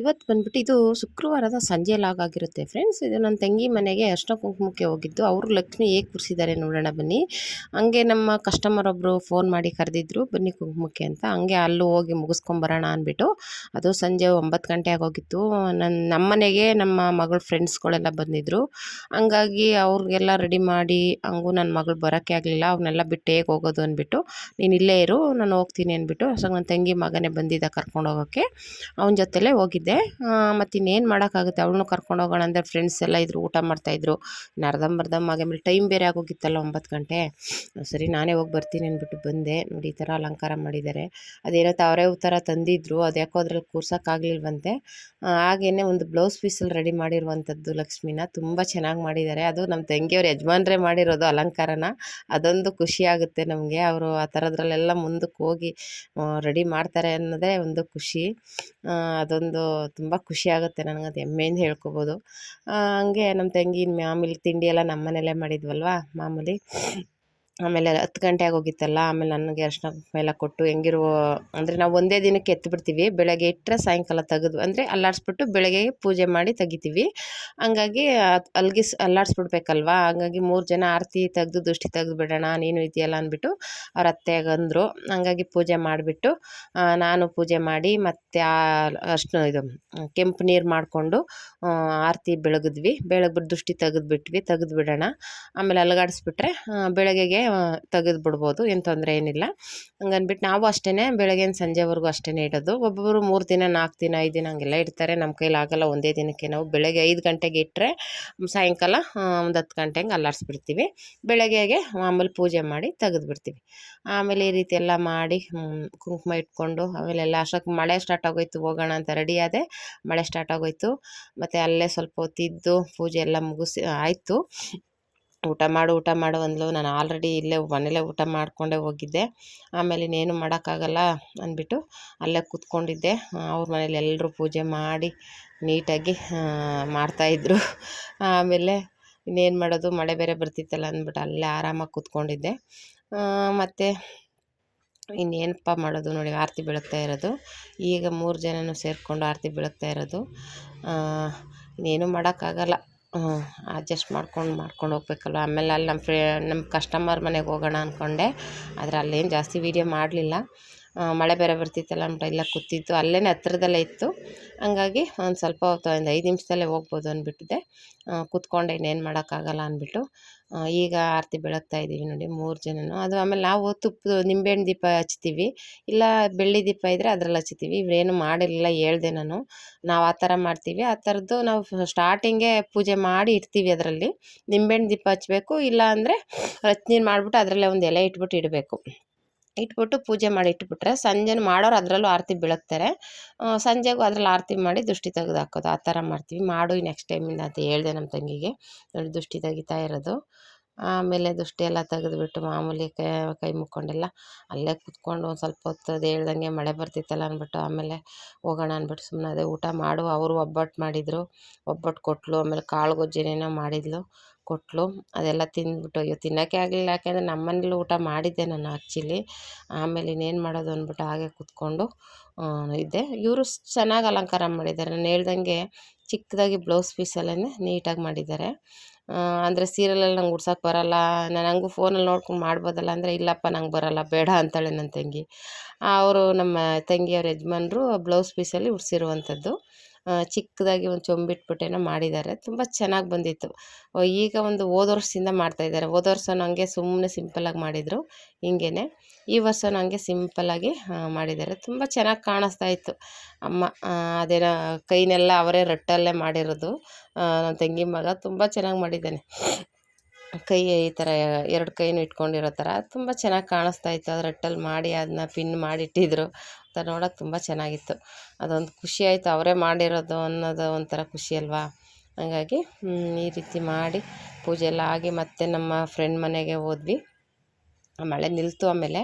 ಇವತ್ತು ಬಂದ್ಬಿಟ್ಟು ಇದು ಶುಕ್ರವಾರದ ಸಂಜೆ ಲಾಗ್ ಆಗಿರುತ್ತೆ ಫ್ರೆಂಡ್ಸ್ ಇದು ನನ್ನ ತಂಗಿ ಮನೆಗೆ ಅಷ್ಟ ಕುಂಕುಮಕ್ಕೆ ಹೋಗಿದ್ದು. ಅವರು ಲಕ್ಷ್ಮಿ ಹೇಗೆ ಕೂರಿಸಿದ್ದಾರೆ ನೋಡೋಣ ಬನ್ನಿ. ಹಂಗೆ ನಮ್ಮ ಕಸ್ಟಮರ್ ಒಬ್ಬರು ಫೋನ್ ಮಾಡಿ ಕರೆದಿದ್ರು, ಬನ್ನಿ ಕುಂಕುಮಕ್ಕೆ ಅಂತ. ಹಂಗೆ ಅಲ್ಲೂ ಹೋಗಿ ಮುಗಿಸ್ಕೊಂಬರೋಣ ಅಂದ್ಬಿಟ್ಟು. ಅದು ಸಂಜೆ ಒಂಬತ್ತು ಗಂಟೆ ಆಗೋಗಿತ್ತು. ನನ್ನ ನಮ್ಮ ಮನೆಗೆ ನಮ್ಮ ಮಗಳ ಫ್ರೆಂಡ್ಸ್ಗಳೆಲ್ಲ ಬಂದಿದ್ದರು ಹಂಗಾಗಿ ಅವ್ರಿಗೆಲ್ಲ ರೆಡಿ ಮಾಡಿ, ಹಂಗೂ ನನ್ನ ಮಗಳು ಬರೋಕ್ಕೆ ಆಗಲಿಲ್ಲ. ಅವನ್ನೆಲ್ಲ ಬಿಟ್ಟು ಹೇಗೆ ಹೋಗೋದು ಅಂದ್ಬಿಟ್ಟು, ನೀನು ಇಲ್ಲೇ ಇರು, ನಾನು ಹೋಗ್ತೀನಿ ಅಂದ್ಬಿಟ್ಟು. ಸೊ ನನ್ನ ತಂಗಿ ಮಗನೇ ಬಂದಿದ್ದ ಕರ್ಕೊಂಡು ಹೋಗೋಕ್ಕೆ ಅವನ ಜೊತೆಲೇ ಹೋಗಿದ್ದೆ. ಮತ್ತು ಇನ್ನೇನು ಮಾಡೋಕ್ಕಾಗುತ್ತೆ? ಅವಳನ್ನು ಕರ್ಕೊಂಡು ಹೋಗೋಣ ಅಂದರೆ ಫ್ರೆಂಡ್ಸ್ ಎಲ್ಲ ಇದ್ರು, ಊಟ ಮಾಡ್ತಾಯಿದ್ರು ಇನ್ನು ಅರ್ಧಂಬರ್ಧಂ ಆಮೇಲೆ ಟೈಮ್ ಬೇರೆ ಆಗೋಗಿತ್ತಲ್ಲ ಒಂಬತ್ತು ಗಂಟೆ. ಸರಿ ನಾನೇ ಹೋಗಿ ಬರ್ತೀನಿ ಅಂದ್ಬಿಟ್ಟು ಬಂದೆ. ನೋಡಿ, ಈ ಥರ ಅಲಂಕಾರ ಮಾಡಿದ್ದಾರೆ. ಅದೇನೋ ತಾವರೇ ಥರ ತಂದಿದ್ರು. ಅದು ಯಾಕೋ ಅದ್ರಲ್ಲಿ ಕೂರ್ಸೋಕ್ಕಾಗಲಿಲ್ವಂತೆ ಹಾಗೇನೆ ಒಂದು ಬ್ಲೌಸ್ ಪೀಸಲ್ಲಿ ರೆಡಿ ಮಾಡಿರುವಂಥದ್ದು ಲಕ್ಷ್ಮಿನ ತುಂಬ ಚೆನ್ನಾಗಿ ಮಾಡಿದ್ದಾರೆ. ಅದು ನಮ್ಮ ತಂಗಿಯವ್ರ ಯಜಮಾನ್ರೇ ಮಾಡಿರೋದು ಅಲಂಕಾರನ. ಅದೊಂದು ಖುಷಿ ಆಗುತ್ತೆ ನಮಗೆ. ಅವರು ಆ ಥರದ್ರಲ್ಲೆಲ್ಲ ಮುಂದಕ್ಕೆ ಹೋಗಿ ರೆಡಿ ಮಾಡ್ತಾರೆ ಅನ್ನೋದೇ ಒಂದು ಖುಷಿ. ಅದೊಂದು ತುಂಬ ಖುಷಿ ಆಗುತ್ತೆ ನನಗೆ ಅದು ಹೆಮ್ಮೆಯಿಂದ ಹೇಳ್ಕೊಬೋದು. ಹಂಗೆ ನಮ್ಮ ತಂಗಿ ಮಾಮೂಲಿ ತಿಂಡಿ ಎಲ್ಲ ನಮ್ಮ ಮನೇಲೇ ಮಾಡಿದ್ವಲ್ವಾ ಮಾಮೂಲಿ. ಆಮೇಲೆ ಹತ್ತು ಗಂಟೆ ಆಗೋಗಿತ್ತಲ್ಲ, ಆಮೇಲೆ ನನಗೆ ಅರ್ಶಿನ ಕುಂಕುಮ ಎಲ್ಲ ಕೊಟ್ಟು ಹೆಂಗಿರುವ ಅಂದರೆ ನಾವು ಒಂದೇ ದಿನಕ್ಕೆ ಎತ್ತಿಬಿಡ್ತೀವಿ ಬೆಳಗ್ಗೆ ಇಟ್ಟರೆ ಸಾಯಂಕಾಲ ತೆಗೆದು, ಅಂದರೆ ಅಲ್ಲಾಡಿಸ್ಬಿಟ್ಟು ಬೆಳಗ್ಗೆ ಪೂಜೆ ಮಾಡಿ ತೆಗಿತೀವಿ. ಹಂಗಾಗಿ ಅಲ್ಗಿಸ್ ಅಲ್ಲಾಡಿಸ್ಬಿಡ್ಬೇಕಲ್ವಾ? ಹಂಗಾಗಿ ಮೂರು ಜನ ಆರತಿ ತೆಗೆದು, ದೃಷ್ಟಿ ತೆಗೆದು ಬಿಡೋಣ, ನೀನು ಇದೆಯಲ್ಲ ಅಂದ್ಬಿಟ್ಟು ಅವ್ರ ಅತ್ತೆಗೆ ಅಂದರು ಹಂಗಾಗಿ ಪೂಜೆ ಮಾಡಿಬಿಟ್ಟು ನಾನು ಪೂಜೆ ಮಾಡಿ ಮತ್ತು ಅಷ್ಟು ಇದು, ಕೆಂಪು ನೀರು ಮಾಡಿಕೊಂಡು ಆರತಿ ಬೆಳಗಿದ್ವಿ. ಬೆಳಗ್ಬಿಟ್ಟು ದೃಷ್ಟಿ ತೆಗೆದ್ಬಿಟ್ವಿ ತೆಗೆದು ಬಿಡೋಣ ಆಮೇಲೆ ಅಲಗಾಡಿಸ್ಬಿಟ್ರೆ ಬೆಳಗ್ಗೆಗೆ ತೆಗೆದು ಬಿಡ್ಬೋದು ಏನು ತೊಂದರೆ ಏನಿಲ್ಲ. ಹಂಗನ್ಬಿಟ್ಟು ನಾವು ಅಷ್ಟೇ ಬೆಳಗ್ಗಿನ ಸಂಜೆವರೆಗೂ ಅಷ್ಟೇ ಇಡೋದು. ಒಬ್ಬೊಬ್ಬರು ಮೂರು ದಿನ, ನಾಲ್ಕು ದಿನ, ಐದು ದಿನ ಹಂಗೆಲ್ಲ ಇಡ್ತಾರೆ. ನಮ್ಮ ಕೈಲಿ ಆಗಲ್ಲ, ಒಂದೇ ದಿನಕ್ಕೆ ನಾವು ಬೆಳಗ್ಗೆ ಐದು ಗಂಟೆಗೆ ಇಟ್ಟರೆ ಸಾಯಂಕಾಲ ಒಂದು ಹತ್ತು ಗಂಟೆ ಹಂಗೆ ಅಲ್ಲಾಡಿಸ್ಬಿಡ್ತೀವಿ. ಬೆಳಗ್ಗೆಗೆ ಮಾಮೂಲಿ ಪೂಜೆ ಮಾಡಿ ತೆಗೆದು ಬಿಡ್ತೀವಿ ಆಮೇಲೆ ಈ ರೀತಿ ಎಲ್ಲ ಮಾಡಿ ಕುಂಕುಮ ಇಟ್ಕೊಂಡು ಆಮೇಲೆ ಎಲ್ಲ ಅಷ್ಟೊತ್ತು ಮಳೆ ಸ್ಟಾರ್ಟ್ ಆಗೋಯ್ತು, ಹೋಗೋಣ ಅಂತ ರೆಡಿ ಆದೆ, ಮಳೆ ಸ್ಟಾರ್ಟ್ ಆಗೋಯ್ತು. ಮತ್ತು ಅಲ್ಲೇ ಸ್ವಲ್ಪ ಹೊತ್ತಿದ್ದು, ಪೂಜೆ ಎಲ್ಲ ಮುಗಿಸಿ, ಆಯಿತು. ಊಟ ಮಾಡು ಊಟ ಮಾಡು ಅಂದ್ಲು. ನಾನು ಆಲ್ರೆಡಿ ಇಲ್ಲೇ ಮನೇಲೇ ಊಟ ಮಾಡಿಕೊಂಡೇ ಹೋಗಿದ್ದೆ. ಆಮೇಲೆ ಇನ್ನೇನು ಮಾಡೋಕ್ಕಾಗಲ್ಲ ಅಂದ್ಬಿಟ್ಟು ಅಲ್ಲೇ ಕೂತ್ಕೊಂಡಿದ್ದೆ. ಅವ್ರ ಮನೇಲಿ ಎಲ್ಲರೂ ಪೂಜೆ ಮಾಡಿ ನೀಟಾಗಿ ಮಾಡ್ತಾಯಿದ್ರು ಆಮೇಲೆ ಇನ್ನೇನು ಮಾಡೋದು? ಮಳೆ ಬೇರೆ ಬರ್ತಿತ್ತಲ್ಲ ಅಂದ್ಬಿಟ್ಟು ಅಲ್ಲೇ ಆರಾಮಾಗಿ ಕೂತ್ಕೊಂಡಿದ್ದೆ. ಮತ್ತು ಇನ್ನೇನಪ್ಪ ಮಾಡೋದು? ನೋಡಿ, ಆರತಿ ಬೆಳಗ್ತಾ ಇರೋದು. ಈಗ ಮೂರು ಜನನೂ ಸೇರಿಕೊಂಡು ಆರತಿ ಬೆಳಗ್ತಾ ಇರೋದು. ಇನ್ನೇನು ಮಾಡೋಕ್ಕಾಗಲ್ಲ. ಅಡ್ಜಸ್ಟ್ ಮಾಡ್ಕೊಂಡು ಮಾಡ್ಕೊಂಡು ಹೋಗ್ಬೇಕಲ್ವ. ಆಮೇಲೆ ಅಲ್ಲಿ ನಮ್ಮ ಫ್ರೇ ನಮ್ಮ ಕಸ್ಟಮರ್ ಮನೆಗೆ ಹೋಗೋಣ ಅಂದ್ಕೊಂಡೆ ಆದರೆ ಅಲ್ಲೇನು ಜಾಸ್ತಿ ವೀಡಿಯೋ ಮಾಡಲಿಲ್ಲ. ಮಳೆ ಬೇರೆ ಬರ್ತಿತ್ತಲ್ಲ ಅಂದ್ಬಿಟ್ಟು ಇಲ್ಲ ಕೂತಿತ್ತು. ಅಲ್ಲೇ ಹತ್ರದಲ್ಲೇ ಇತ್ತು. ಹಂಗಾಗಿ ಒಂದು ಸ್ವಲ್ಪ ಹೊತ್ತು, ಒಂದು ಐದು ನಿಮಿಷದಲ್ಲೇ ಹೋಗ್ಬೋದು ಅಂದ್ಬಿಟ್ಟಿದ್ದೆ. ಕುತ್ಕೊಂಡೆ ಇನ್ನೇನು ಮಾಡೋಕ್ಕಾಗಲ್ಲ ಅಂದ್ಬಿಟ್ಟು. ಈಗ ಆರತಿ ಬೆಳಗ್ತಾ ಇದ್ದೀವಿ ನೋಡಿ, ಮೂರು ಜನನು. ಅದು ಆಮೇಲೆ ನಾವು ತುಪ್ಪ ನಿಂಬೆಹಣ್ಣು ದೀಪ ಹಚ್ತೀವಿ. ಇಲ್ಲ ಬೆಳ್ಳಿ ದೀಪ ಇದ್ದರೆ ಅದ್ರಲ್ಲಿ ಹಚ್ತೀವಿ. ಇವ್ರೇನು ಮಾಡಿರಲಿಲ್ಲ, ಹೇಳ್ದೆ ನಾನು. ನಾವು ಆ ಥರ ಮಾಡ್ತೀವಿ. ಆ ಥರದ್ದು ನಾವು ಸ್ಟಾರ್ಟಿಂಗೇ ಪೂಜೆ ಮಾಡಿ ಇಡ್ತೀವಿ ಅದರಲ್ಲಿ. ನಿಂಬೆಹಣ್ಣು ದೀಪ ಹಚ್ಚಬೇಕು ಇಲ್ಲ ಅಂದರೆ ರಚನೀರು ಮಾಡಿಬಿಟ್ಟು ಅದರಲ್ಲೇ ಒಂದು ಎಲೆ ಇಟ್ಬಿಟ್ಟು ಇಡಬೇಕು. ಇಟ್ಬಿಟ್ಟು ಪೂಜೆ ಮಾಡಿ ಇಟ್ಬಿಟ್ರೆ ಸಂಜೆ ಮಾಡೋರು ಅದರಲ್ಲೂ ಆರತಿ ಬೆಳಗ್ತಾರೆ. ಸಂಜೆಗೂ ಅದ್ರಲ್ಲಿ ಆರತಿ ಮಾಡಿ ದೃಷ್ಟಿ ತೆಗೆದು ಹಾಕೋದು. ಆ ಥರ ಮಾಡ್ತೀವಿ. ಮಾಡು ನೆಕ್ಸ್ಟ್ ಟೈಮಿಂದ ಅಂತ ಹೇಳಿದೆ ನಮ್ಮ ತಂಗಿಗೆ. ದೃಷ್ಟಿ ತೆಗಿತಾ ಇರೋದು. ಆಮೇಲೆ ದುಷ್ಟಿ ಎಲ್ಲ ತೆಗೆದುಬಿಟ್ಟು ಮಾಮೂಲಿ ಕೈ ಕೈ ಮುಕ್ಕೊಂಡೆಲ್ಲ ಅಲ್ಲೇ ಕುತ್ಕೊಂಡು ಒಂದು ಸ್ವಲ್ಪ ಹೊತ್ತು ಅದು ಹೇಳ್ದಂಗೆ ಮಳೆ ಬರ್ತಿತ್ತಲ್ಲ ಅಂದ್ಬಿಟ್ಟು ಆಮೇಲೆ ಹೋಗೋಣ ಅಂದ್ಬಿಟ್ಟು ಸುಮ್ಮನೆ ಅದೇ ಊಟ ಮಾಡು. ಅವರು ಒಬ್ಬಟ್ಟು ಮಾಡಿದರು ಒಬ್ಬಟ್ಟು ಕೊಟ್ಲು, ಆಮೇಲೆ ಕಾಳು ಗೊಜ್ಜಿನೇನೋ ಮಾಡಿದ್ಲು, ಕೊಟ್ಲು. ಅದೆಲ್ಲ ತಿಂದ್ಬಿಟ್ಟು ಅಯ್ಯೋ ತಿನ್ನೋಕ್ಕೆ ಆಗಲಿಲ್ಲ. ಯಾಕೆಂದರೆ ನಮ್ಮ ಮನೇಲಿ ಊಟ ಮಾಡಿದ್ದೆ ನಾನು ಆ್ಯಕ್ಚುಲಿ ಆಮೇಲೆ ಇನ್ನೇನು ಮಾಡೋದು ಅಂದ್ಬಿಟ್ಟು ಹಾಗೆ ಕೂತ್ಕೊಂಡು ಇದ್ದೆ. ಇವರು ಚೆನ್ನಾಗಿ ಅಲಂಕಾರ ಮಾಡಿದ್ದಾರೆ. ನಾನು ಹೇಳ್ದಂಗೆ ಚಿಕ್ಕದಾಗಿ ಬ್ಲೌಸ್ ಪೀಸಲ್ಲೇ ನೀಟಾಗಿ ಮಾಡಿದ್ದಾರೆ. ಅಂದರೆ ಸೀರಿಯಲಲ್ಲಿ ನಂಗೆ ಉಡ್ಸೋಕೆ ಬರಲ್ಲ ನಾನು ಹಂಗೂ ಫೋನಲ್ಲಿ ನೋಡ್ಕೊಂಡು ಮಾಡ್ಬೋದಲ್ಲ ಅಂದರೆ ಇಲ್ಲಪ್ಪ ನಂಗೆ ಬರಲ್ಲ, ಬೇಡ ಅಂತಾಳೆ ನನ್ನ ತಂಗಿ. ಅವರು ನಮ್ಮ ತಂಗಿಯವ್ರ ಯಜಮಾನ್ರು ಬ್ಲೌಸ್ ಪೀಸಲ್ಲಿ ಉಡ್ಸಿರುವಂಥದ್ದು. ಚಿಕ್ಕದಾಗಿ ಒಂದು ಚೊಂಬಿಟ್ಬಿಟ್ಟೇನೋ ಮಾಡಿದ್ದಾರೆ. ತುಂಬ ಚೆನ್ನಾಗಿ ಬಂದಿತ್ತು. ಈಗ ಒಂದು ಹೋದ ವರ್ಷದಿಂದ ಮಾಡ್ತಾಯಿದ್ದಾರೆ ಹೋದ ವರ್ಷ ಹಂಗೆ ಸುಮ್ಮನೆ ಸಿಂಪಲ್ಲಾಗಿ ಮಾಡಿದರು. ಹಿಂಗೇ ಈ ವರ್ಷ ಹಂಗೆ ಸಿಂಪಲ್ಲಾಗಿ ಮಾಡಿದ್ದಾರೆ. ತುಂಬ ಚೆನ್ನಾಗಿ ಕಾಣಿಸ್ತಾ ಇತ್ತು. ಅಮ್ಮ ಅದೇನೋ ಕೈನೆಲ್ಲ ಅವರೇ ರಟ್ಟಲ್ಲೇ ಮಾಡಿರೋದು. ನನ್ನ ತಂಗಿ ಮಗ ತುಂಬ ಚೆನ್ನಾಗಿ ಮಾಡಿದ್ದಾನೆ. ಕೈ ಈ ಥರ ಎರಡು ಕೈನೂ ಇಟ್ಕೊಂಡಿರೋ ಥರ ತುಂಬ ಚೆನ್ನಾಗಿ ಕಾಣಿಸ್ತಾ ಇತ್ತು. ಅದು ರಟ್ಟಲ್ಲಿ ಮಾಡಿ ಅದನ್ನ ಪಿನ್ ಮಾಡಿಟ್ಟಿದ್ರು. ಅದು ನೋಡೋಕೆ ತುಂಬ ಚೆನ್ನಾಗಿತ್ತು. ಅದೊಂದು ಖುಷಿ ಆಯಿತು. ಅವರೇ ಮಾಡಿರೋದು ಅನ್ನೋದು ಒಂಥರ ಖುಷಿ ಅಲ್ವಾ? ಹಾಗಾಗಿ ಈ ರೀತಿ ಮಾಡಿ ಪೂಜೆ ಎಲ್ಲ ಆಗಿ ಮತ್ತೆ ನಮ್ಮ ಫ್ರೆಂಡ್ ಮನೆಗೆ ಹೋದ್ವಿ. ಮಳೆ ನಿಲ್ತು ಆಮೇಲೆ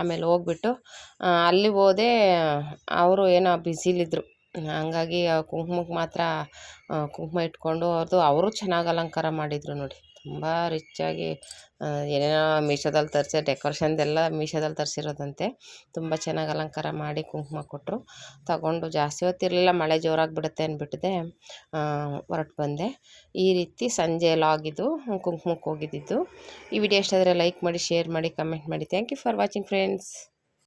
ಆಮೇಲೆ ಹೋಗ್ಬಿಟ್ಟು ಅಲ್ಲಿ ಹೋದೆ, ಅವರು ಏನೋ ಬ್ಯುಸಿಲಿದ್ರು ಹಂಗಾಗಿ ಕುಂಕುಮಕ್ಕೆ ಮಾತ್ರ ಕುಂಕುಮ ಇಟ್ಕೊಂಡು ಅವ್ರದ್ದು, ಅವರು ಚೆನ್ನಾಗಿ ಅಲಂಕಾರ ಮಾಡಿದರು ನೋಡಿ. ತುಂಬ ರಿಚ್ಚಾಗಿ ಏನೇನೋ ಮೀಶೋದಲ್ಲಿ ತರಿಸಿ ಡೆಕೋರೇಷನ್ದೆಲ್ಲ ಮೀಶೋದಲ್ಲಿ ತರಿಸಿರೋದಂತೆ. ತುಂಬ ಚೆನ್ನಾಗಿ ಅಲಂಕಾರ ಮಾಡಿ ಕುಂಕುಮ ಕೊಟ್ಟರು ತಗೊಂಡು ಜಾಸ್ತಿ ಹೊತ್ತಿರಲಿಲ್ಲ, ಮಳೆ ಜೋರಾಗಿ ಬಿಡುತ್ತೆ ಅಂದ್ಬಿಟ್ಟಿದೆ ಹೊರಟು ಬಂದೆ. ಈ ರೀತಿ ಸಂಜೆ ಲಾಗಿದ್ದು ಕುಂಕುಮಕ್ಕೆ ಹೋಗಿದ್ದಿದ್ದು ಈ ವಿಡಿಯೋ ಇಷ್ಟ ಲೈಕ್ ಮಾಡಿ ಶೇರ್ ಮಾಡಿ ಕಮೆಂಟ್ ಮಾಡಿ. Thank you for watching friends